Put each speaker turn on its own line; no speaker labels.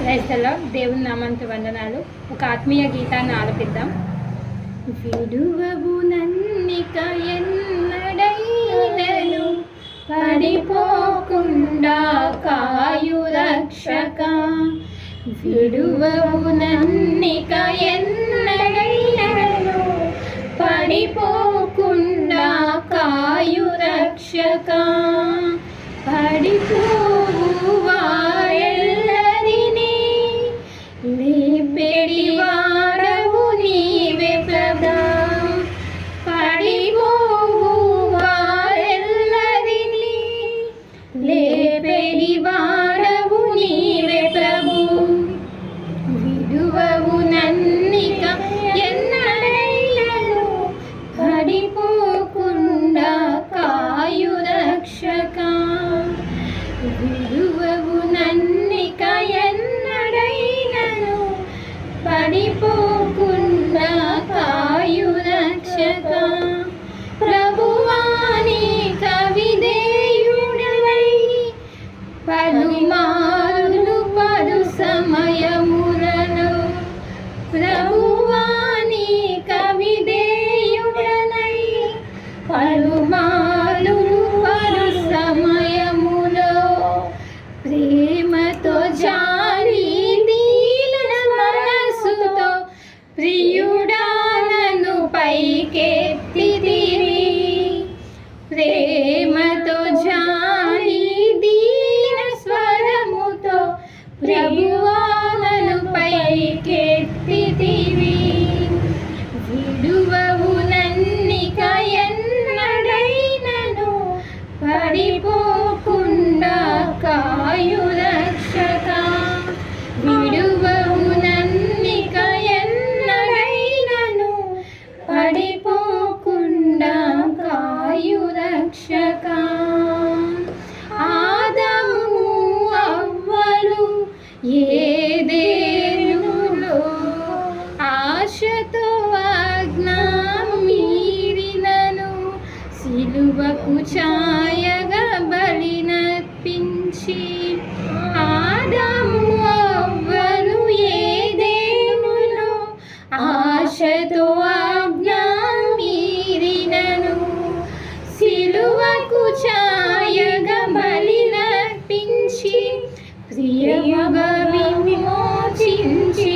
క్రైస్తలో దేవుని నామంతి వందనాలు. ఒక ఆత్మీయ గీతాన్ని ఆలపిద్దాం. విడువవు నన్నిక ఎన్నడైనను పడిపోకుండా కాయు రక్షక. విడువవు నన్నిక ఎన్నడైనను పడిపోకుండా కాయు రక్షక. పడిపో పలుమారులు పలు సమయములలో ప్రభువాని కవిదేయుడనై పలుమారులు పలు సమయములో ప్రేమతో జాలి దీన మనసుతో ప్రియుడానను పైకే పైకెత్తిదివి విడువవు నన్నిక ఎన్నడైనను పడిపోకుండా కాయు రక్షక. విడువవు నన్నిక ఎన్నడైనను పడిపోకుండా కాయు రక్షక. ఆదము సిలువకు ఛాయగా బలినర్పించి ఆదాము ఏ ఏదేనులో ఆశతో ఆజ్ఞాం మీరినను. సిలువకు ఛాయగా బలినర్పించి ప్రియముగా విమోచించి